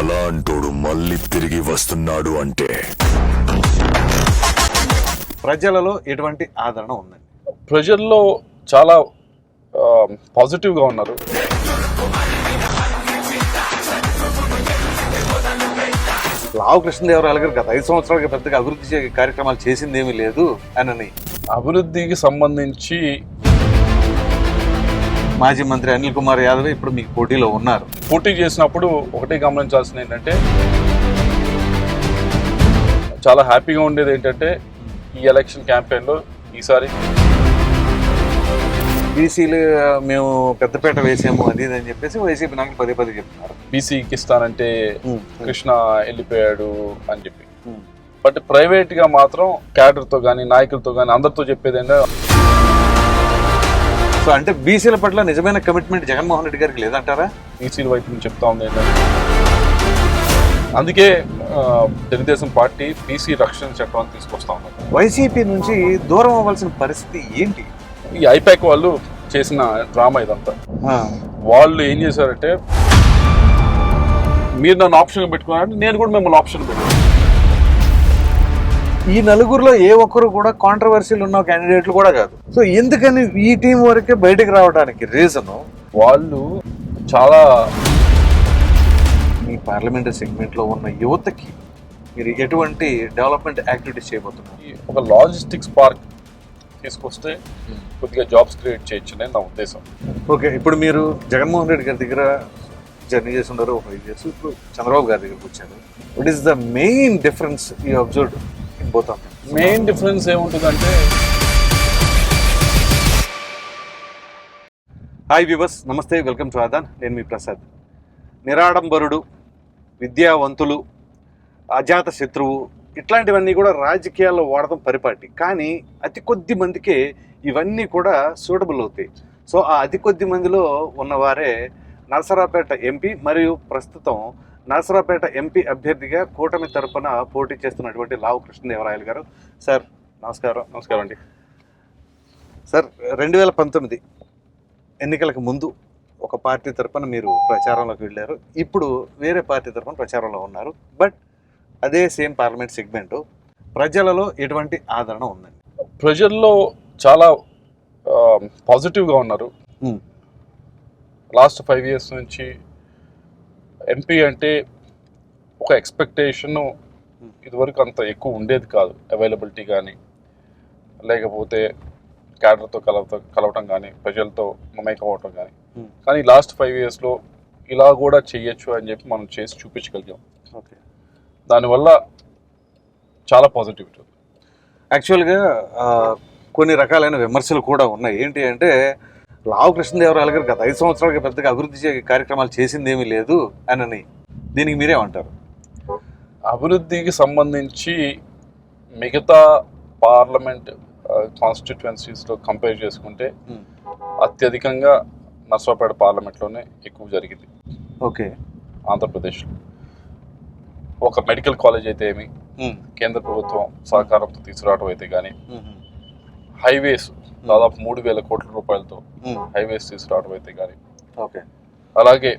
అలాంటోడు మళ్ళీ తిరిగి వస్తున్నాడు అంటే ప్రజలలో ఎటువంటి ఆదరణ ఉందండి ప్రజల్లో చాలా పాజిటివ్గా ఉన్నారు లావు కృష్ణదేవరాయలు గారు గత ఐదు సంవత్సరాలుగా పెద్దగా అభివృద్ధి కార్యక్రమాలు చేసిందేమీ లేదు అని అభివృద్ధికి సంబంధించి మాజీ మంత్రి అనిల్ కుమార్ యాదవ్ ఇప్పుడు మీకు పోటీలో ఉన్నారు పోటీ చేసినప్పుడు ఒకటే గమనించాల్సిన ఏంటంటే చాలా హ్యాపీగా ఉండేది ఏంటంటే ఈ ఎలక్షన్ క్యాంపెయిన్లో ఈసారి బీసీలు మేము పెద్దపేట వేసాము అది ఇది అని చెప్పేసి వైసీపీ నాకు పదే పదే చెప్తున్నారు బీసీకి ఇస్తానంటే కృష్ణ వెళ్ళిపోయాడు అని చెప్పి బట్ ప్రైవేట్గా మాత్రం క్యాడర్తో కానీ నాయకులతో కానీ అందరితో చెప్పేది ఏంటంటే సో అంటే బీసీల పట్ల నిజమైన కమిట్మెంట్ జగన్మోహన్ రెడ్డి గారికి లేదంటారా బీసీల వైపు నుంచి చెప్తా ఉంది అందుకే తెలుగుదేశం పార్టీ బీసీ రక్షణ చట్టం తీసుకొస్తా ఉన్నారు వైసీపీ నుంచి దూరం అవ్వాల్సిన పరిస్థితి ఏంటి ఈ ఐపాక్ వాళ్ళు చేసిన డ్రామా ఇదంతా వాళ్ళు ఏం చేశారంటే మీరు నన్ను ఆప్షన్ పెట్టుకున్నారంటే నేను కూడా మిమ్మల్ని ఆప్షన్ పెట్టుకున్నాను ఈ నలుగురులో ఏ ఒక్కరు కూడా కాంట్రవర్సీలు ఉన్న క్యాండిడేట్లు కూడా కాదు సో ఎందుకని ఈ టీం వరకే బయటకు రావడానికి రీజన్ వాళ్ళు చాలా మీ పార్లమెంటరీ సెగ్మెంట్లో ఉన్న యువతకి మీరు ఎటువంటి డెవలప్మెంట్ యాక్టివిటీస్ చేయబోతున్నారు ఒక లాజిస్టిక్స్ పార్క్ తీసుకొస్తే కొద్దిగా జాబ్స్ క్రియేట్ చేయొచ్చు నా ఉద్దేశం ఓకే ఇప్పుడు మీరు జగన్మోహన్ రెడ్డి గారి దగ్గర జర్నీ చేసి ఉన్నారు ఒక ఐదు ఇయర్స్ ఇప్పుడు చంద్రబాబు గారి దగ్గరకు వచ్చారు what is the main difference you observe పోతాం మెయిన్ డిఫరెన్స్ ఏముంటుందంటే హాయ్ వివస్ నమస్తే వెల్కమ్ టు ఆదాన్ నేను మీ ప్రసాద్ నిరాడంబరుడు విద్యావంతులు అజాత శత్రువు ఇట్లాంటివన్నీ కూడా రాజకీయాల్లో వాడడం పరిపాటి కానీ అతి కొద్ది మందికే ఇవన్నీ కూడా సూటబుల్ అవుతాయి సో ఆ అతి కొద్ది మందిలో ఉన్నవారే నరసరాపేట ఎంపీ మరియు ప్రస్తుతం నరసరావుపేట ఎంపీ అభ్యర్థిగా కూటమి తరపున పోటీ చేస్తున్నటువంటి లావు కృష్ణదేవరాయలు గారు సార్ నమస్కారం నమస్కారం అండి సార్ రెండు వేల పంతొమ్మిది ఎన్నికలకు ముందు ఒక పార్టీ తరపున మీరు ప్రచారంలోకి వెళ్ళారు ఇప్పుడు వేరే పార్టీ తరపున ప్రచారంలో ఉన్నారు బట్ అదే సేమ్ పార్లమెంట్ సెగ్మెంటు ప్రజలలో ఎటువంటి ఆదరణ ఉందండి ప్రజల్లో చాలా పాజిటివ్గా ఉన్నారు లాస్ట్ ఫైవ్ ఇయర్స్ నుంచి ఎంపీ అంటే ఒక ఎక్స్పెక్టేషన్ ఇదివరకు అంత ఎక్కువ ఉండేది కాదు అవైలబిలిటీ కానీ లేకపోతే క్యాడర్తో కలవతో కలవటం కానీ ప్రజలతో మమేకం అవ్వటం కానీ hmm. కానీ లాస్ట్ ఫైవ్ ఇయర్స్లో ఇలా కూడా చేయొచ్చు అని చెప్పి మనం చేసి చూపించగలిగాం ఓకే దానివల్ల చాలా పాజిటివిటీ యాక్చువల్గా కొన్ని రకాలైన విమర్శలు కూడా ఉన్నాయి ఏంటి అంటే లావు కృష్ణదేవరాయలు గారు గత ఐదు సంవత్సరాలుగా పెద్దగా అభివృద్ధి కార్యక్రమాలు చేసిందేమీ లేదు అని దీనికి మీరేమంటారు అభివృద్ధికి సంబంధించి మిగతా పార్లమెంట్ కాన్స్టిట్యువెన్సీస్లో కంపేర్ చేసుకుంటే అత్యధికంగా నర్సాపేట పార్లమెంట్లోనే ఎక్కువ జరిగింది ఓకే ఆంధ్రప్రదేశ్లో ఒక మెడికల్ కాలేజ్ అయితే ఏమి కేంద్ర ప్రభుత్వం సహకారంతో తీసుకురావడం అయితే కానీ హైవేస్ దాదాపు మూడు వేల కోట్ల రూపాయలతో హైవేస్ తీసుకురావడం అయితే కానీ ఓకే అలాగే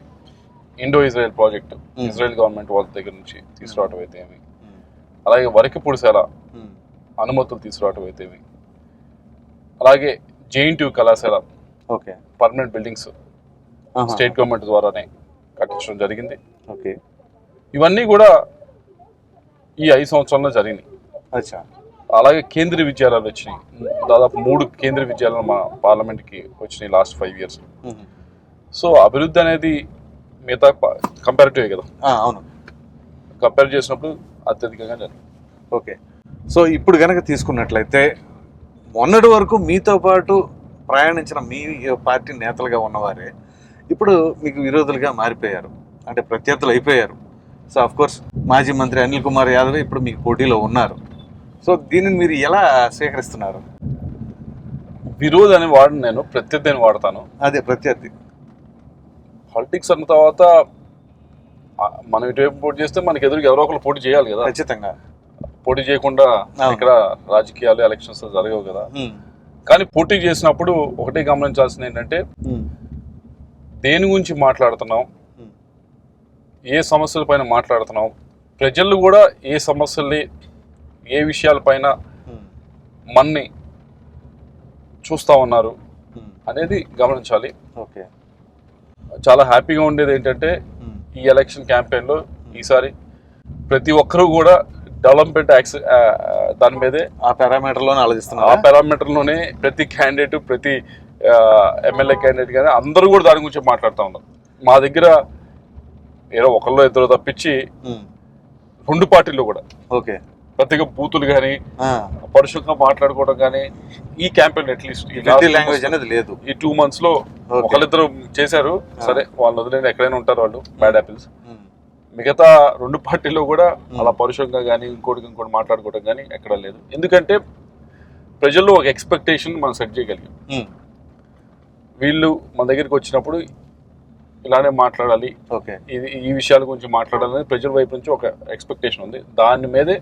Indo Israel project Israel government వాళ్ళ దగ్గర నుంచి తీసుకురావడం అయితే ఏమి అలాగే వరకు పుడిసేల అనుమతులు తీసుకురావడం అయితే ఏమి అలాగే జేఎన్టీ కళాశాల okay permanent buildings state government ద్వారానే కట్టించడం జరిగింది ఓకే ఇవన్నీ కూడా ఈ ఐదు సంవత్సరంలో జరిగినాయి అచ్చా అలాగే కేంద్రీయ విద్యాలయాలు వచ్చినాయి దాదాపు మూడు కేంద్రీయ విద్యాలయాలు మా పార్లమెంట్కి వచ్చినాయి లాస్ట్ ఫైవ్ ఇయర్స్ సో అభివృద్ధి అనేది మిగతా కంపారిటివ్ కదా అవును కంపేర్ చేసినప్పుడు అత్యధికంగా జరిగింది ఓకే సో ఇప్పుడు కనుక తీసుకున్నట్లయితే మొన్నటి వరకు మీతో పాటు ప్రయాణించిన మీ పార్టీ నేతలుగా ఉన్నవారే ఇప్పుడు మీకు విరోధులుగా మారిపోయారు అంటే ప్రత్యర్థులు అయిపోయారు సో అఫ్కోర్స్ మాజీ మంత్రి అనిల్ కుమార్ యాదవ్ ఇప్పుడు మీకు పోటీలో ఉన్నారు సో దీనిని మీరు ఎలా స్వీకరిస్తున్నారు విరోధ్ అని వాడు నేను ప్రత్యర్థి అని వాడతాను అదే ప్రత్యర్థి పాలిటిక్స్ అన్న తర్వాత మనం ఇటువైపు పోటీ చేస్తే మనకి ఎదురుగా ఎవరో ఒకరు పోటీ చేయాలి కదా ఖచ్చితంగా పోటీ చేయకుండా ఇక్కడ రాజకీయాలు ఎలక్షన్స్ జరగవు కదా కానీ పోటీ చేసినప్పుడు ఒకటే గమనించాల్సింది ఏంటంటే దేని గురించి మాట్లాడుతున్నాం ఏ సమస్యల పైన మాట్లాడుతున్నాం ప్రజలు కూడా ఏ సమస్యల్ని ఏ విషయాలపైన మన్ని చూస్తా ఉన్నారు అనేది గమనించాలి ఓకే చాలా హ్యాపీగా ఉండేది ఏంటంటే ఈ ఎలక్షన్ క్యాంపెయిన్లో ఈసారి ప్రతి ఒక్కరూ కూడా డెవలప్మెంట్ యాక్స్ దాని మీదే ఆ పారామీటర్లోనే ఆలోచిస్తున్నారు ఆ పారామీటర్లోనే ప్రతి క్యాండిడేట్ ప్రతి ఎమ్మెల్యే క్యాండిడేట్ కానీ అందరూ కూడా దాని గురించి మాట్లాడుతూ ఉన్నారు మా దగ్గర ఏదో ఒకళ్ళు ఇద్దరు తప్పించి రెండు పార్టీలు కూడా ఓకే పెద్దగా బూతులు కానీ పరుషంగా మాట్లాడుకోవడం కానీ ఈ క్యాంపెయిన్ అట్లీస్ట్ లాంగ్వేజ్ అనేది లేదు ఈ టూ మంత్స్ లో ఒకళ్ళిద్దరు చేశారు సరే వాళ్ళు వదిలేదు ఎక్కడైనా ఉంటారు వాళ్ళు బ్యాడ్ hmm. Apples hmm. మిగతా రెండు పార్టీలో కూడా hmm. అలా పరుషంగా కానీ ఇంకోటి ఇంకోటి మాట్లాడుకోవడం కానీ ఎక్కడ లేదు ఎందుకంటే ప్రజల్లో ఒక ఎక్స్పెక్టేషన్ మనం సెట్ చేయగలిగాం వీళ్ళు మన దగ్గరికి వచ్చినప్పుడు ఇలానే మాట్లాడాలి ఓకే ఇది ఈ విషయాల గురించి మాట్లాడాలని ప్రజల వైపు నుంచి ఒక ఎక్స్పెక్టేషన్ ఉంది దాని మీదే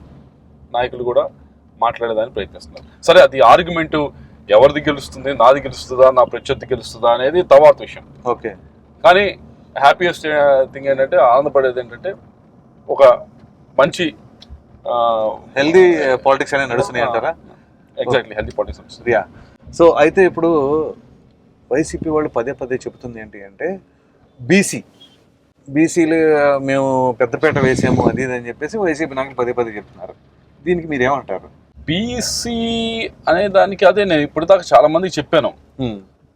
నాయకులు కూడా మాట్లాడేదాన్ని ప్రయత్నిస్తున్నారు సరే అది ఆర్గ్యుమెంట్ ఎవరిది గెలుస్తుంది నాది గెలుస్తుందా నా ప్రత్యర్థి గెలుస్తుందా అనేది తర్వాత విషయం ఓకే కానీ హ్యాపీయెస్ట్ థింగ్ ఏంటంటే ఆనందపడేది ఏంటంటే ఒక మంచి హెల్దీ పాలిటిక్స్ uh, అనేది నడుస్తున్నాయి అంటారా exactly healthy politics yeah so అయితే ఇప్పుడు వైసీపీ వాళ్ళు పదే పదే చెబుతుంది ఏంటి అంటే బీసీ బీసీలు మేము పెద్దపేట వేసాము అది అని చెప్పేసి వైసీపీ నాయకులు పదే పదే చెప్తున్నారు దీనికి మీరు ఏమంటారు బీసీ అనే దానికి అదే నేను ఇప్పుడు దాకా చాలా మందికి చెప్పాను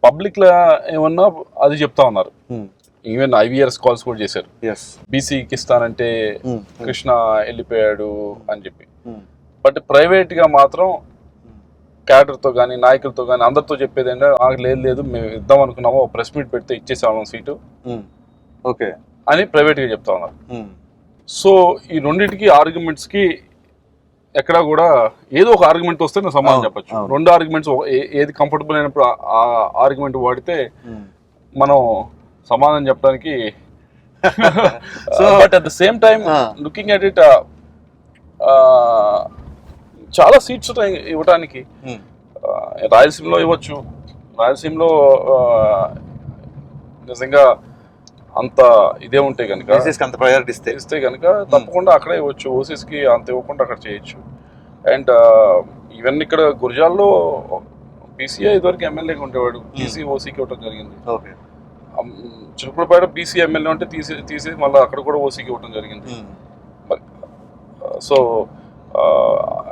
పబ్లిక్ లో ఏమన్నా అది చెప్తా ఉన్నారు ఈవెన్ ఐవీఆర్ఎస్ కాల్స్ కూడా చేశారు బీసీకి ఇస్తానంటే కృష్ణ వెళ్ళిపోయాడు అని చెప్పి బట్ ప్రైవేట్ గా మాత్రం క్యాడర్తో కానీ నాయకులతో కానీ అందరితో చెప్పేది ఏంటంటే లేదు లేదు మేము ఇద్దాం అనుకున్నాము ప్రెస్ మీట్ పెడితే ఇచ్చేసాము సీటు ఓకే అని ప్రైవేట్ గా చెప్తా ఉన్నారు సో ఈ రెండింటికి ఆర్గ్యుమెంట్స్ కి ఎక్కడ కూడా ఏదో ఒక ఆర్గ్యుమెంట్ వస్తే నేను సమాధానం చెప్పచ్చు రెండు ఆర్గ్యుమెంట్స్ ఏది కంఫర్టబుల్ అయినప్పుడు ఆ ఆర్గ్యుమెంట్ వాడితే మనం సమాధానం చెప్పడానికి so but at the same time looking at it చాలా సీట్స్ ఉన్నాయి ఇవ్వటానికి రాయలసీమలో ఇవ్వచ్చు రాయలసీమలో నిజంగా అంత ఇదే ఉంటే కనుక అంత ప్రయారిటీ ఇస్తే ఇస్తే కనుక తప్పకుండా అక్కడే ఇవ్వచ్చు ఓసీస్కి అంత ఇవ్వకుండా అక్కడ చేయొచ్చు అండ్ ఈవెన్ ఇక్కడ గురజాల్లో బీసీఐ ఇదివరకు ఎమ్మెల్యేగా ఉండేవాడు టీసీ hmm. ఓసీకి ఇవ్వడం జరిగింది చిలుకులపేట బీసీ ఎమ్మెల్యే ఉంటే తీసి తీసి మళ్ళీ అక్కడ కూడా ఓసీకి ఇవ్వడం జరిగింది hmm. సో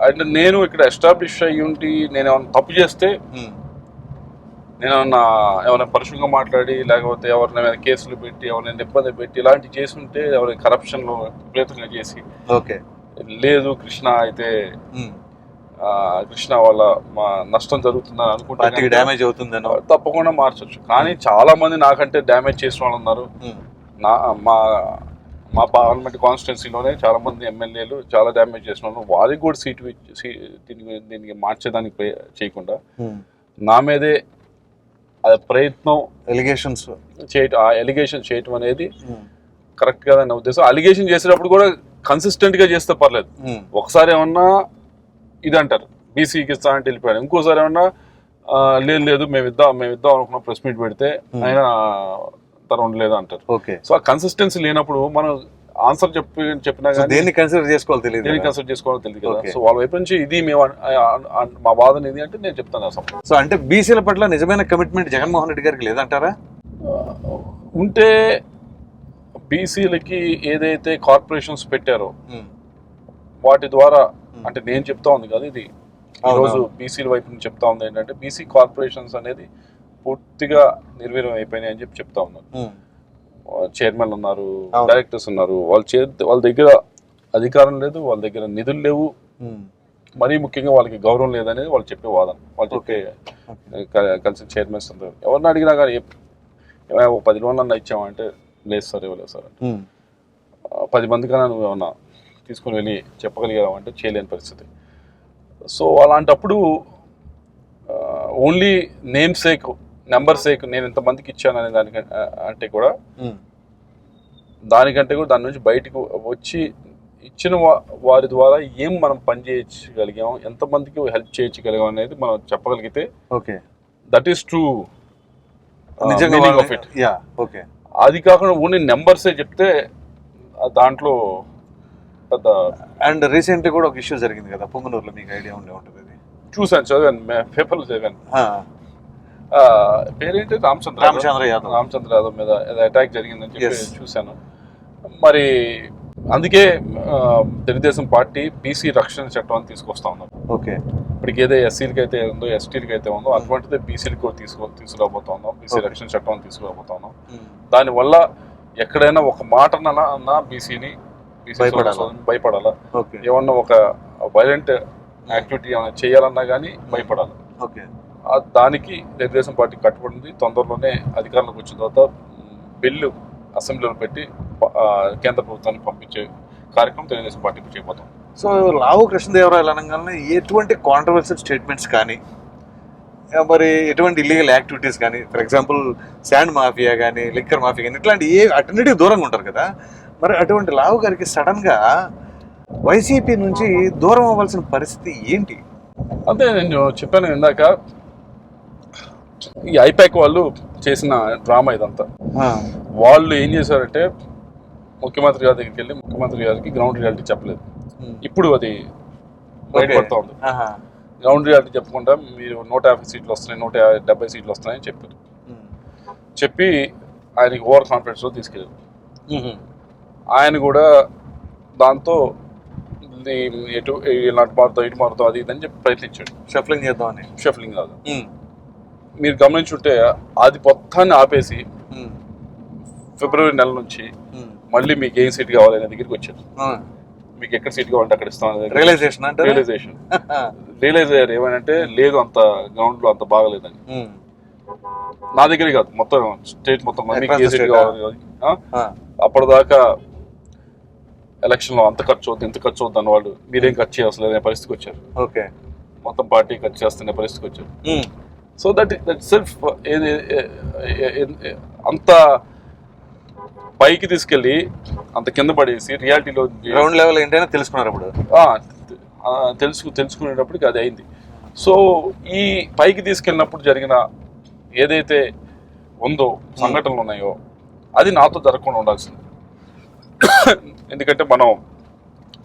అండ్ నేను ఇక్కడ ఎస్టాబ్లిష్ అయ్యి ఉండి నేను తప్పు చేస్తే hmm. నేను ఏమైనా పరుషంగా మాట్లాడి లేకపోతే ఎవరినైనా మీద కేసులు పెట్టి ఎవరైనా ఇబ్బంది పెట్టి ఇలాంటివి చేస్తుంటే ఎవరి కరప్షన్లో ప్రయత్నంగా చేసి ఓకే లేదు కృష్ణ అయితే కృష్ణ వల్ల మా నష్టం జరుగుతుందని అనుకుంటే డ్యామేజ్ అవుతుందని తప్పకుండా మార్చవచ్చు కానీ చాలా మంది నాకంటే డ్యామేజ్ చేసిన వాళ్ళు ఉన్నారు నా మా మా పార్లమెంట్ కాన్స్టిట్యున్సీలోనే చాలా మంది ఎమ్మెల్యేలు చాలా డ్యామేజ్ చేసిన వాళ్ళు వారికి కూడా సీటు దీనికి దీనికి మార్చేదానికి చేయకుండా నా మీదే అది ప్రయత్నం ఎలిగేషన్స్ చేయటం ఆ ఎలిగేషన్ చేయటం అనేది కరెక్ట్ కదా నా ఉద్దేశం అలిగేషన్ చేసేటప్పుడు కూడా కన్సిస్టెంట్ గా చేస్తే పర్లేదు hmm. ఒకసారి ఏమన్నా ఇది అంటారు బీసీకి e ఇస్తా అంటే వెళ్ళిపోయాడు ఇంకోసారి ఏమన్నా లేదు లేదు మేము ఇద్దాం మేము ఇద్దాం అనుకున్న ప్రెస్ మీట్ పెడితే hmm. ఆయన తన ఉండలేదు అంటారు ఓకే సో ఆ కన్సిస్టెన్సీ లేనప్పుడు మనం ఆన్సర్ చెప్పి చెప్పినా కానీ దేన్ని కన్సిడర్ చేసుకోవాలి తెలియదు దేన్ని కన్సిడర్ చేసుకోవాలో తెలియదు కదా సో వాళ్ళ వైపు నుంచి ఇది మేము మా వాదన ఇది అంటే నేను చెప్తాను సో అంటే బీసీల పట్ల నిజమైన కమిట్మెంట్ జగన్మోహన్ రెడ్డి గారికి లేదంటారా ఉంటే బీసీలకి ఏదైతే కార్పొరేషన్స్ పెట్టారో వాటి ద్వారా అంటే నేను చెప్తా ఉంది కదా ఇది ఈరోజు బీసీల వైపు నుంచి చెప్తా ఉంది ఏంటంటే బీసీ కార్పొరేషన్స్ అనేది పూర్తిగా నిర్వీర్యం అయిపోయినాయి అని చెప్పి చెప్తా ఉన్నాను చైర్మన్ ఉన్నారు డైరెక్టర్స్ ఉన్నారు వాళ్ళ చే వాళ్ళ దగ్గర అధికారం లేదు వాళ్ళ దగ్గర నిధులు లేవు మరీ ముఖ్యంగా వాళ్ళకి గౌరవం లేదనేది వాళ్ళు చెప్పే వాదన వాళ్ళు చెప్పే కలిసి చైర్మన్స్ ఉంటారు ఎవరిని అడిగినా కానీ ఓ పది లోన్లన్నా ఇచ్చామంటే లేదు సార్ ఇవ్వలేదు సార్ పది మందికైనా నువ్వు ఏమన్నా తీసుకుని వెళ్ళి చెప్పగలిగావు అంటే చేయలేని పరిస్థితి సో అలాంటప్పుడు ఓన్లీ నేమ్ సేక్ నెంబర్స్ నేను ఇంతమందికి ఇచ్చాను అనే దానికి అంటే కూడా దానికంటే కూడా దాని నుంచి బయటకు వచ్చి ఇచ్చిన వారి ద్వారా ఏం మనం పని చేయగలిగాం ఎంతమందికి హెల్ప్ చేయగలిగాం అనేది మనం చెప్పగలిగితే okay that is true okay అది కాకుండా ఓన్లీ నెంబర్సే చెప్తే దాంట్లో పెద్ద అండ్ రీసెంట్ కూడా ఒక ఇష్యూ జరిగింది కదా పొంగనూరులో మీకు ఐడియా ఉండే ఉంటుంది చూసాను చదివాను పేపర్లు చదివాను పేరేంటి రామచంద్ర రామచంద్ర యాదవ్ రామచంద్ర యాదవ్ మీద అటాక్ జరిగిందని చెప్పి చూశాను మరి అందుకే తెలుగుదేశం పార్టీ బీసీ రక్షణ అని తీసుకొస్తా ఉన్నాం ఓకే ఇప్పటికి ఏదో ఎస్సీలకి అయితే ఉందో ఎస్టీలకి అయితే ఉందో అటువంటిది బీసీలకు తీసుకో తీసుకురాబోతా ఉన్నాం బీసీ రక్షణ చట్టం తీసుకురాబోతా ఉన్నాం దానివల్ల ఎక్కడైనా ఒక మాట అన్నా బీసీని భయపడాలా ఏమన్నా ఒక వైలెంట్ యాక్టివిటీ ఏమైనా చేయాలన్నా కానీ భయపడాలి ఓకే దానికి తెలుగుదేశం పార్టీ కట్టుబడింది తొందరలోనే అధికారంలోకి వచ్చిన తర్వాత బిల్లు అసెంబ్లీలో పెట్టి కేంద్ర ప్రభుత్వానికి పంపించే కార్యక్రమం తెలుగుదేశం పార్టీకి చేయబోతాం సో లావు కృష్ణదేవరాయలు అనగానే ఎటువంటి కాంట్రవర్షియల్ స్టేట్మెంట్స్ కానీ మరి ఎటువంటి ఇల్లీగల్ యాక్టివిటీస్ కానీ ఫర్ ఎగ్జాంపుల్ శాండ్ మాఫియా కానీ లిక్కర్ మాఫియా కానీ ఇట్లాంటి ఏ అటన్నిటికి దూరంగా ఉంటారు కదా మరి అటువంటి లావు గారికి సడన్గా వైసీపీ నుంచి దూరం అవ్వాల్సిన పరిస్థితి ఏంటి అంటే నేను చెప్పాను ఇందాక ఈ ఐపాక్ వాళ్ళు చేసిన డ్రామా ఇదంతా వాళ్ళు ఏం చేశారంటే ముఖ్యమంత్రి గారి దగ్గరికి వెళ్ళి ముఖ్యమంత్రి గారికి గ్రౌండ్ రియాలిటీ చెప్పలేదు ఇప్పుడు అది బయటపడుతూ ఉంది గ్రౌండ్ రియాలిటీ చెప్పకుండా మీరు నూట యాభై సీట్లు వస్తున్నాయి నూట డెబ్బై సీట్లు అని చెప్పారు చెప్పి ఆయనకి ఓవర్ కాన్ఫిడెన్స్లో తీసుకెళ్ళారు ఆయన కూడా దాంతో ఎటు ఇలాంటి మారుతాం ఇటు మారుతాం అది ఇదని చెప్పి ప్రయత్నించాడు షఫ్లింగ్ చేద్దామని షఫ్లింగ్ కాదు మీరు గమనించుంటే అది మొత్తాన్ని ఆపేసి ఫిబ్రవరి నెల నుంచి మళ్ళీ మీకు ఏం సీట్ కావాలి అనే దగ్గరికి వచ్చారు మీకు ఎక్కడ సీట్ కావాలంటే అక్కడ ఇస్తాం రియలైజేషన్ అంటే రియలైజేషన్ రియలైజ్ అయ్యారు ఏమంటే లేదు అంత గ్రౌండ్ లో అంత బాగలేదని నా దగ్గరే కాదు మొత్తం స్టేట్ మొత్తం మీకు ఏ సీట్ కావాలి అప్పటిదాకా ఎలక్షన్ లో అంత ఖర్చు అవుతుంది ఇంత ఖర్చు అవుతుంది వాళ్ళు మీరేం ఖర్చు చేయాల్సిన పరిస్థితికి వచ్చారు ఓకే మొత్తం పార్టీ ఖర్చు చేస్తున్న పరిస్థితికి వచ్చారు సో దట్ దట్ సెల్ఫ్ అంత పైకి తీసుకెళ్ళి అంత కింద పడేసి రియాలిటీలో గ్రౌండ్ లెవెల్ ఏంటైనా తెలుసుకున్నారు అప్పుడు తెలుసుకు తెలుసుకునేటప్పటికి అది అయింది సో ఈ పైకి తీసుకెళ్ళినప్పుడు జరిగిన ఏదైతే ఉందో సంఘటనలు ఉన్నాయో అది నాతో జరగకుండా ఉండాల్సింది ఎందుకంటే మనం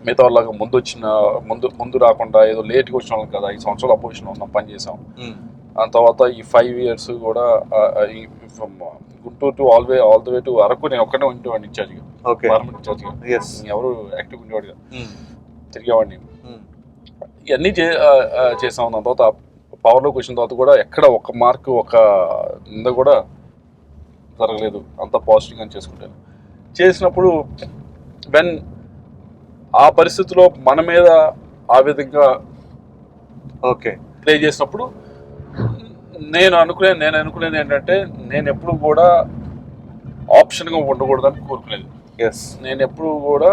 మిగతా వాళ్ళగా ముందు వచ్చిన ముందు ముందు రాకుండా ఏదో లేట్గా వచ్చిన వాళ్ళం కదా ఈ సంవత్సరాలు అపోజిషన్ ఉన్నాం పని ఆ తర్వాత ఈ ఫైవ్ ఇయర్స్ కూడా ఈ Guntur to all way all the way to Araku నేను ఒక్కనే ఉండేవాడిని ఇన్ఛార్జ్ గవర్నమెంట్ ఇన్ఛార్జ్గా ఎవరు యాక్టివ్ ఉండేవాడిగా hmm. తిరిగేవాడిని hmm. ఇవన్నీ చే చేసాం దాని తర్వాత పవర్లోకి వచ్చిన తర్వాత కూడా ఎక్కడ ఒక మార్క్ ఒక నింద కూడా జరగలేదు అంత పాజిటివ్గా చేసుకుంటాను చేసినప్పుడు వెన్ ఆ పరిస్థితిలో మన మీద ఆ విధంగా ఓకే ప్లే చేసినప్పుడు నేను అనుకునేది నేను అనుకునేది ఏంటంటే నేను ఎప్పుడు కూడా ఆప్షన్గా ఉండకూడదని కోరుకునేది ఎస్ నేను ఎప్పుడు కూడా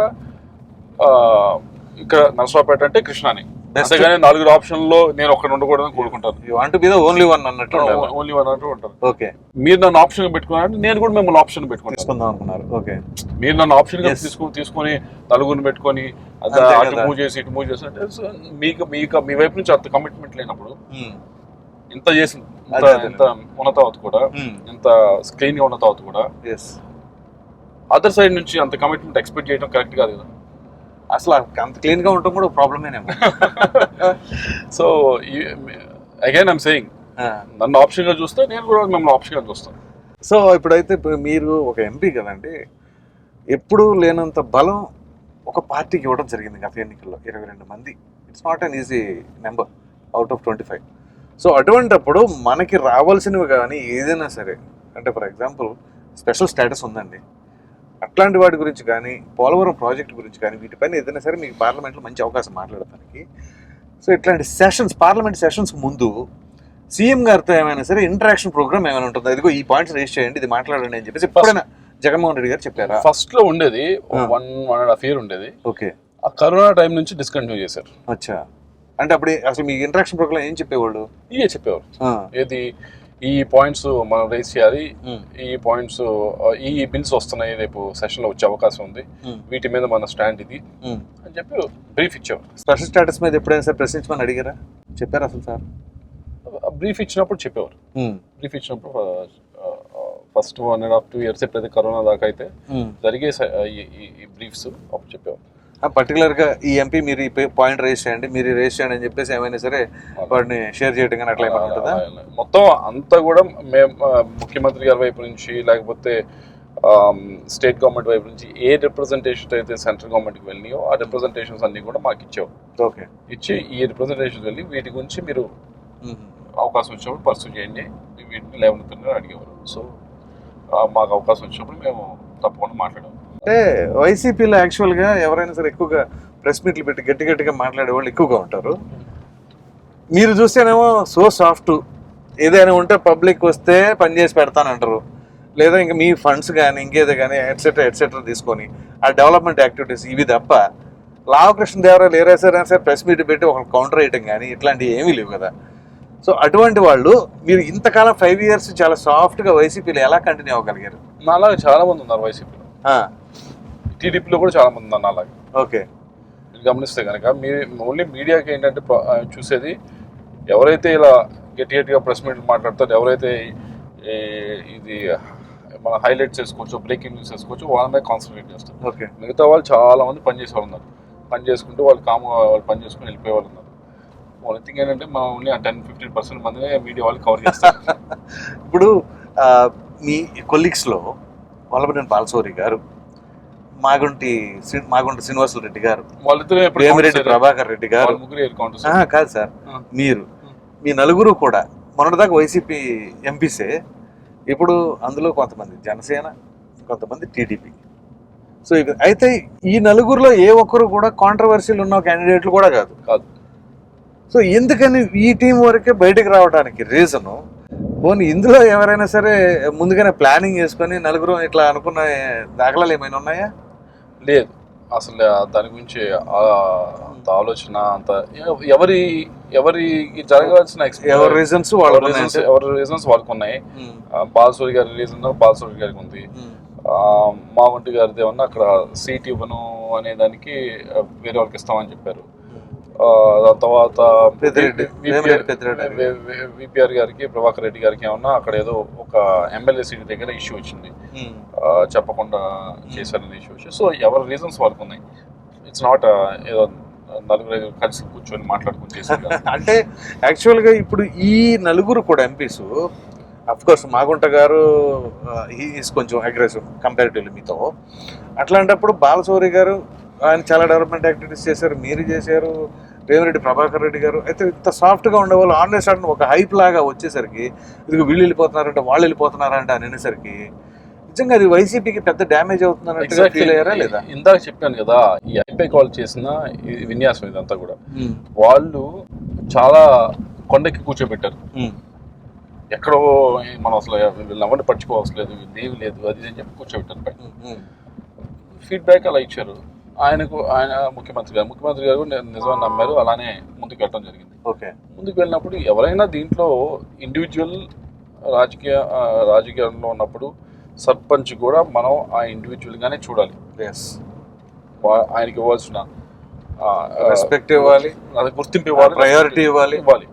ఇక్కడ నరసరావుపేట అంటే కృష్ణాని అంతేగాని నాలుగు ఆప్షన్లో నేను ఒక్కడ ఉండకూడదని కోరుకుంటాను ఓన్లీ వన్ అన్నట్టు ఓన్లీ వన్ అంటూ ఉంటారు ఓకే మీరు నన్ను ఆప్షన్ పెట్టుకున్నారంటే నేను కూడా మిమ్మల్ని ఆప్షన్ తీసుకుందాం అనుకున్నారు ఓకే మీరు నన్ను ఆప్షన్ తీసుకుని తీసుకొని నలుగురిని పెట్టుకొని అటు మూవ్ చేసి ఇటు మూవ్ చేసి అంటే మీకు మీకు మీ వైపు నుంచి అంత కమిట్మెంట్ లేనప్పుడు hmm. ఇంత చేసిన ఇంత ఉన్న తర్వాత కూడా ఇంత స్క్రీన్ గా ఉన్న తర్వాత కూడా అదర్ సైడ్ నుంచి అంత కమిట్మెంట్ ఎక్స్పెక్ట్ చేయడం కరెక్ట్ కాదు కదా అసలు అంత క్లీన్ గా ఉండటం కూడా ప్రాబ్లమేనేమో సో అగైన్ ఐమ్ సేయింగ్ నన్ను ఆప్షన్ గా చూస్తే నేను కూడా మిమ్మల్ని ఆప్షన్ గా చూస్తాను సో ఇప్పుడైతే మీరు ఒక ఎంపీ కదండి ఎప్పుడూ లేనంత బలం ఒక పార్టీకి ఇవ్వడం జరిగింది గత ఎన్నికల్లో ఇరవై రెండు మంది it's not an easy number out of twenty five so అటువంటప్పుడు మనకి రావాల్సినవి కానీ ఏదైనా సరే అంటే ఫర్ ఎగ్జాంపుల్ స్పెషల్ స్టేటస్ ఉందండి అట్లాంటి వాటి గురించి కానీ పోలవరం ప్రాజెక్ట్ గురించి కానీ వీటిపైన ఏదైనా సరే మీకు పార్లమెంట్లో మంచి అవకాశం మాట్లాడటానికి సో ఇట్లాంటి సెషన్స్ పార్లమెంట్ సెషన్స్ ముందు సీఎం గారితో ఏమైనా సరే ఇంటరాక్షన్ ప్రోగ్రామ్ ఏమైనా ఉంటుంది అదిగో ఈ పాయింట్స్ రేస్ చేయండి ఇది మాట్లాడండి అని చెప్పేసి ఎప్పుడైనా జగన్మోహన్ రెడ్డి గారు చెప్పారా ఫస్ట్ లో ఉండేది one one and half year ఉండేది ఓకే ఆ కరోనా టైం నుంచి డిస్కంటిన్యూ చేశారు అచ్చా అంటే అప్పుడు అసలు మీ ఇంట్రాక్షన్ ప్రకారం ఏం చెప్పేవాళ్ళు ఇవే చెప్పేవారు ఏది ఈ పాయింట్స్ మనం రేస్ చేయాలి ఈ పాయింట్స్ ఈ బిల్స్ వస్తున్నాయి రేపు సెషన్ లో వచ్చే అవకాశం ఉంది వీటి మీద మన స్టాండ్ ఇది అని చెప్పి బ్రీఫ్ ఇచ్చేవారు స్పెషల్ స్టాటస్ మీద ఎప్పుడైనా సార్ ప్రశ్నించమని అడిగారా చెప్పారు అసలు సార్ బ్రీఫ్ ఇచ్చినప్పుడు చెప్పేవారు బ్రీఫ్ ఇచ్చినప్పుడు first one and half two years ఎప్పుడైతే కరోనా దాకా అయితే జరిగే ఈ బ్రీఫ్స్ అప్పుడు చెప్పేవారు పర్టికులర్గా ఈ ఎంపీ మీరు ఈ పాయింట్ రేస్ చేయండి మీరు రేస్ చేయండి అని చెప్పేసి ఏమైనా సరే వాడిని షేర్ చేయడం కానీ అట్లా ఏమైనా ఉంటుందా మొత్తం అంతా కూడా మేము ముఖ్యమంత్రి గారి వైపు నుంచి లేకపోతే స్టేట్ గవర్నమెంట్ వైపు నుంచి ఏ రిప్రజెంటేషన్ అయితే సెంట్రల్ గవర్నమెంట్కి వెళ్ళినాయో ఆ రిప్రజెంటేషన్స్ అన్ని కూడా మాకు ఇచ్చావు ఓకే ఇచ్చి ఈ రిప్రజెంటేషన్ వెళ్ళి వీటి గురించి మీరు అవకాశం వచ్చినప్పుడు పర్సూ చేయండి వీటిని లేవనెత్తున్నారు అడిగేవారు సో మాకు అవకాశం వచ్చినప్పుడు మేము తప్పకుండా మాట్లాడాము అంటే వైసీపీలో యాక్చువల్గా ఎవరైనా సరే ఎక్కువగా ప్రెస్ మీట్లు పెట్టి గట్టి గట్టిగా మాట్లాడే వాళ్ళు ఎక్కువగా ఉంటారు మీరు చూస్తేనేమో సో సాఫ్ట్ ఏదైనా ఉంటే పబ్లిక్ వస్తే పని చేసి పెడతానంటారు లేదా ఇంకా మీ ఫండ్స్ కానీ ఇంకేదో కానీ ఎట్సెట్రా ఎట్సెట్రా తీసుకొని ఆ డెవలప్మెంట్ యాక్టివిటీస్ ఇవి తప్ప లావకృష్ణ దేవరాయలు ఏ రాశారైనా సరే ప్రెస్ మీట్ పెట్టి ఒక కౌంటర్ వేయటం కానీ ఇట్లాంటివి ఏమీ లేవు కదా సో అటువంటి వాళ్ళు మీరు ఇంతకాలం ఫైవ్ ఇయర్స్ చాలా సాఫ్ట్గా వైసీపీలో ఎలా కంటిన్యూ అవ్వగలిగారు నాలో చాలా మంది ఉన్నారు వైసీపీలో టీడీపీలో కూడా చాలా మంది ఉన్నారు అలాగే ఓకే గమనిస్తే కనుక మీ ఓన్లీ మీడియాకి ఏంటంటే చూసేది ఎవరైతే ఇలా గట్టి గట్టిగా ప్రెస్ మీట్లు మాట్లాడతారు ఎవరైతే ఇది మనం హైలైట్ చేసుకోవచ్చు బ్రేకింగ్ న్యూస్ చేసుకోవచ్చు వాళ్ళ మీద కాన్సన్ట్రేట్ చేస్తారు ఓకే మిగతా వాళ్ళు చాలా మంది పనిచేసే వాళ్ళు ఉన్నారు పని చేసుకుంటూ వాళ్ళు కామ్గా వాళ్ళు పని చేసుకుని వెళ్ళిపోయే వాళ్ళు ఉన్నారు థింగ్ ఏంటంటే మనం ఓన్లీ టెన్ ఫిఫ్టీన్ పర్సెంట్ మందినే మీడియా వాళ్ళు కవర్ చేస్తారు ఇప్పుడు మీ కొలీగ్స్లో వల్లభనేని బాలసౌరి గారు మాగుంటి మాగుంటి శ్రీనివాసులు రెడ్డి గారు వేమిరెడ్డి ప్రభాకర్ రెడ్డి గారు కాదు సార్ మీరు మీ నలుగురు కూడా మొన్నటిదాకా వైసీపీ ఎంపీసే ఇప్పుడు అందులో కొంతమంది జనసేన కొంతమంది టీడీపీ సో అయితే ఈ నలుగురిలో ఏ ఒక్కరు కూడా కాంట్రవర్సీలు ఉన్న క్యాండిడేట్లు కూడా కాదు కాదు సో ఎందుకని ఈ టీం వరకే బయటకు రావడానికి రీజను పోనీ ఇందులో ఎవరైనా సరే ముందుగానే ప్లానింగ్ చేసుకొని నలుగురు ఇట్లా అనుకున్న దాఖలాలు ఏమైనా ఉన్నాయా లేదు అసలు దాని గురించి అంత ఆలోచన అంత ఎవరి ఎవరికి జరగాల్సిన రీజన్స్ ఎవరి రీజన్స్ వాళ్ళకు ఉన్నాయి బాలసూరి గారి రీజన్ బాలసూరి గారికి ఉంది మా వంటి గారిది ఏమన్నా అక్కడ సీట్ ఇవ్వను అనే దానికి వేరే వాళ్ళకి ఇస్తామని చెప్పారు తర్వాత విపిఆర్ గారికి ప్రభాకర్ రెడ్డి గారికి ఏమన్నా అక్కడ ఏదో ఒక ఎమ్మెల్యే సీట్ దగ్గర ఇష్యూ వచ్చింది చెప్పకుండా చేశారని ఇష్యూ వచ్చి సో ఎవరి రీజన్స్ వరకు ఉన్నాయి ఇట్స్ నాట్ ఏదో నలుగురు కలిసి కూర్చొని మాట్లాడుకుని అంటే యాక్చువల్గా ఇప్పుడు ఈ నలుగురు కూడా ఎంపీస్ కోర్స్ మాగుంట గారు ఈజ్ కొంచెం అగ్రెసివ్ కంపారిటివ్లీ మీతో అట్లాంటప్పుడు బాలశౌరి గారు ఆయన చాలా డెవలప్మెంట్ యాక్టివిటీస్ చేశారు మీరు చేశారు రేవరెడ్డి ప్రభాకర్ రెడ్డి గారు అయితే ఇంత సాఫ్ట్గా ఉండేవాళ్ళు ఆన్లైన్ సడన్ ఒక హైప్ లాగా వచ్చేసరికి ఇది వీళ్ళు వెళ్ళిపోతున్నారంటే వాళ్ళు వెళ్ళిపోతున్నారంటే అని అనేసరికి నిజంగా అది వైసీపీకి పెద్ద డ్యామేజ్ అవుతున్నారంటే ఫీల్ అయ్యారా లేదా ఇందాక చెప్పాను కదా ఈ ఐపీఐ కాల్ చేసిన విన్యాసం ఇదంతా కూడా hmm. వాళ్ళు చాలా కొండకి కూర్చోబెట్టారు hmm. ఎక్కడో మనం అసలు ఎవరిని పట్టుకోవాల్సి లేదు లేవు లేదు అది అని చెప్పి కూర్చోబెట్టారు ఫీడ్బ్యాక్ hmm. అలా ఇచ్చారు ఆయనకు ఆయన ముఖ్యమంత్రి గారు ముఖ్యమంత్రి గారు నిజమని నమ్మారు అలానే ముందుకు వెళ్ళడం జరిగింది ఓకే ముందుకు వెళ్ళినప్పుడు ఎవరైనా దీంట్లో ఇండివిజువల్ రాజకీయ రాజకీయంలో ఉన్నప్పుడు సర్పంచ్ కూడా మనం ఆ ఇండివిజువల్గానే చూడాలి ఎస్ ఆయనకి ఇవ్వాల్సిన రెస్పెక్ట్ ఇవ్వాలి అది గుర్తింపు ఇవ్వాలి ప్రయారిటీ ఇవ్వాలి ఇవ్వాలి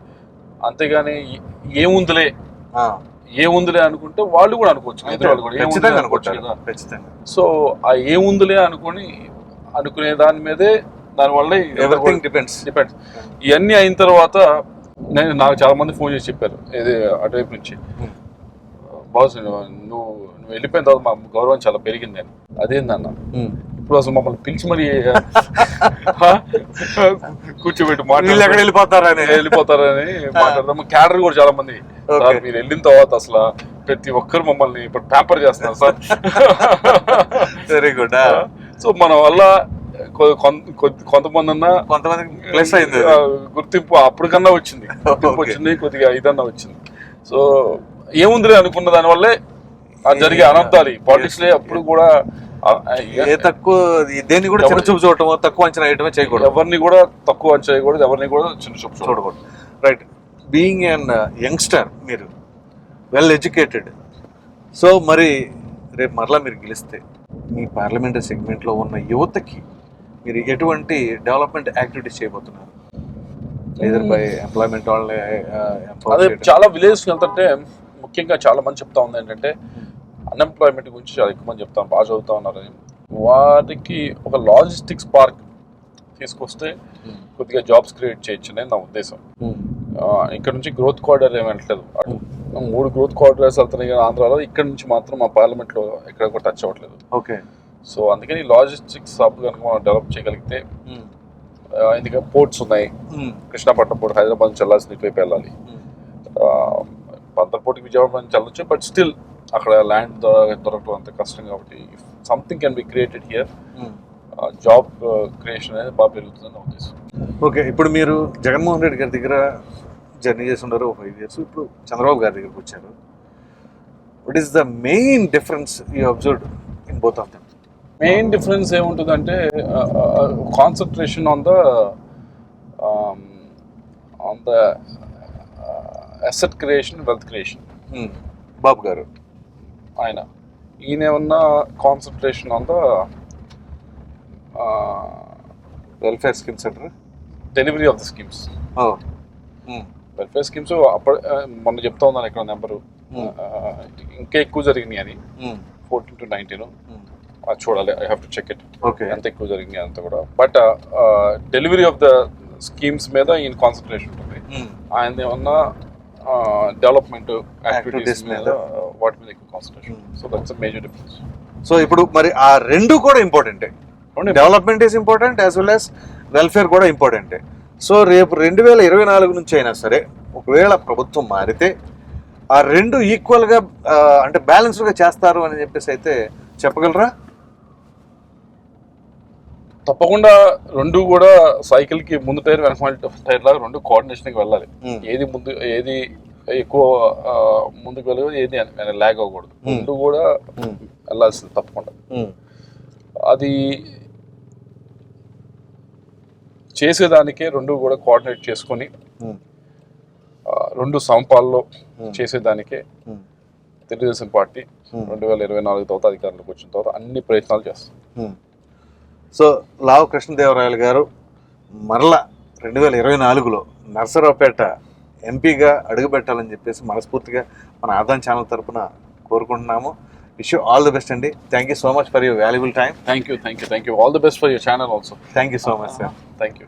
అంతేగాని ఏముందిలే ఏముందిలే అనుకుంటే వాళ్ళు కూడా అనుకోవచ్చు వాళ్ళు కూడా అనుకోవచ్చు సో ఆ ఏముందిలే అనుకొని అనుకునే దాని మీదే దానివల్ల ఎవ్రీథింగ్ డిపెండ్స్ డిపెండ్స్ ఇవన్నీ అయిన తర్వాత నేను నాకు చాలా మంది ఫోన్ చేసి చెప్పారు ఇది అటువైపు నుంచి hmm. బాస్ నువ్వు నువ్వు వెళ్ళిపోయిన తర్వాత మా గౌరవం చాలా పెరిగింది నేను అదేందన్న hmm. ఇప్పుడు అసలు మమ్మల్ని పిలిచి మరి కూర్చోబెట్టి మాట్లాడి వెళ్ళిపోతారని వెళ్ళిపోతారని మాట్లాడదాము క్యాడర్ కూడా చాలా మంది మీరు వెళ్ళిన తర్వాత అసలు ప్రతి ఒక్కరు మమ్మల్ని ఇప్పుడు ప్యాంపర్ చేస్తున్నారు సార్ వెరీ గుడ్ సో మన వల్ల కొంతమంది ప్లస్ అయింది గుర్తింపు అప్పటికన్నా వచ్చింది గుర్తింపు వచ్చింది కొద్దిగా ఇదన్నా వచ్చింది సో ఏముంది అనుకున్న వల్లే జరిగే అనంతాలు పాలిటిక్స్ లో అప్పుడు కూడా ఏ తక్కువ దేన్ని కూడా చిన్న చూపు చూడటం తక్కువ అంచనా వేయటమే చేయకూడదు ఎవరిని కూడా తక్కువ అంచనా చేయకూడదు ఎవరిని కూడా చిన్న చూపు చూడకూడదు రైట్ బీయింగ్ అన్ యంగ్స్టర్ మీరు వెల్ ఎడ్యుకేటెడ్ సో మరి రేపు మరలా మీరు గెలిస్తే మీ పార్లమెంటరీ సెగ్మెంట్లో ఉన్న యువతకి మీరు ఎటువంటి డెవలప్మెంట్ యాక్టివిటీస్ చేయబోతున్నారు లేదర్ బై ఎంప్లాయ్మెంట్ అదే చాలా విలేజ్కి వెళ్తుంటే ముఖ్యంగా చాలా మంది చెప్తా ఉంది ఏంటంటే అన్ఎంప్లాయ్మెంట్ hmm. గురించి చాలా ఎక్కువ మంది చెప్తాం బాగా చదువుతా ఉన్నారని వారికి ఒక లాజిస్టిక్స్ పార్క్ తీసుకొస్తే hmm. కొద్దిగా జాబ్స్ క్రియేట్ చేయొచ్చు అనేది నా ఉద్దేశం hmm. ఇక్కడ నుంచి గ్రోత్ కార్డర్ ఏమి వెళ్ళట్లేదు మూడు గ్రోత్ కార్రిడార్స్ వెళ్తున్నాయి కానీ ఆంధ్రాలో ఇక్కడ నుంచి మాత్రం మా పార్లమెంట్లో ఎక్కడ కూడా టచ్ అవ్వట్లేదు ఓకే సో అందుకని లాజిస్టిక్స్ హబ్ కనుక మనం డెవలప్ చేయగలిగితే ఎందుకంటే hmm. పోర్ట్స్ ఉన్నాయి hmm. కృష్ణపట్నం పోర్ట్ హైదరాబాద్ నుంచి వెళ్ళాల్సింది ఇటువైపు వెళ్ళాలి hmm. పంతలపోటికి విజయవాడ నుంచి వెళ్ళొచ్చు బట్ స్టిల్ అక్కడ ల్యాండ్ దొరకడం అంత కష్టం కాబట్టి something can be created here job creation అనేది బాగా పెరుగుతుందని ఉద్దేశం ఓకే ఇప్పుడు మీరు జగన్మోహన్ రెడ్డి గారి దగ్గర జర్నీ చేసి ఉండరు ఫైవ్ ఇయర్స్ ఇప్పుడు చంద్రబాబు గారి దగ్గరికి వచ్చారు what is the main difference you observed in both of them main difference ఏముంటుంది అంటే concentration on the on the asset creation wealth creation Babu గారు ఆయన ఈయన ఏమన్నా concentration on the welfare schemes centre delivery of the schemes welfare schemes అప్పుడు మొన్న చెప్తా ఉన్నాను ఇక్కడ నెంబరు hmm. uh, uh, ఇంకా ఎక్కువ జరిగినాయి అని ఫోర్టీన్ టు నైన్టీన్ అది చూడాలి I have to check it okay ఎంత ఎక్కువ జరిగింది అంత కూడా but delivery of the schemes మీద ఈయన కాన్సన్ట్రేషన్ ఉంటుంది hmm. ఆయన ఏమన్నా డెవలప్మెంట్ uh, యాక్టివిటీస్ మీద వాటి మీద ఎక్కువ concentration so that's major difference so ఇప్పుడు మరి ఆ రెండు కూడా ఇంపార్టెంటే development is important as well as welfare కూడా ఇంపార్టెంటే సో రేపు రెండు వేల ఇరవై నాలుగు నుంచి అయినా సరే ఒకవేళ ప్రభుత్వం మారితే ఆ రెండు ఈక్వల్గా అంటే బ్యాలెన్స్డ్గా చేస్తారు అని చెప్పేసి అయితే చెప్పగలరా తప్పకుండా రెండు కూడా సైకిల్కి ముందు టైర్ వెనక టైర్ లాగా రెండు కోఆర్డినేషన్కి వెళ్ళాలి ఏది ముందు ఏది ఎక్కువ ముందుకు వెళ్ళదు ఏది ల్యాగ్ అవ్వకూడదు రెండు కూడా వెళ్ళాల్సింది తప్పకుండా అది చేసేదానికే రెండు కూడా కోఆర్డినేట్ చేసుకొని రెండు సంపాల్లో చేసేదానికే తెలుగుదేశం పార్టీ రెండు వేల ఇరవై నాలుగు తర్వాత అధికారంలోకి వచ్చిన తర్వాత అన్ని ప్రయత్నాలు చేస్తాం సో లావు కృష్ణదేవరాయలు గారు మరలా రెండు వేల ఇరవై నాలుగులో నర్సరావుపేట ఎంపీగా అడుగుపెట్టాలని చెప్పేసి మనస్ఫూర్తిగా మన ఆదాయం ఛానల్ తరఫున కోరుకుంటున్నాము Wish you all the best, Andy. Thank you so much for your valuable time. Thank you. All the best for your channel also. Thank you so much, sir. Thank you.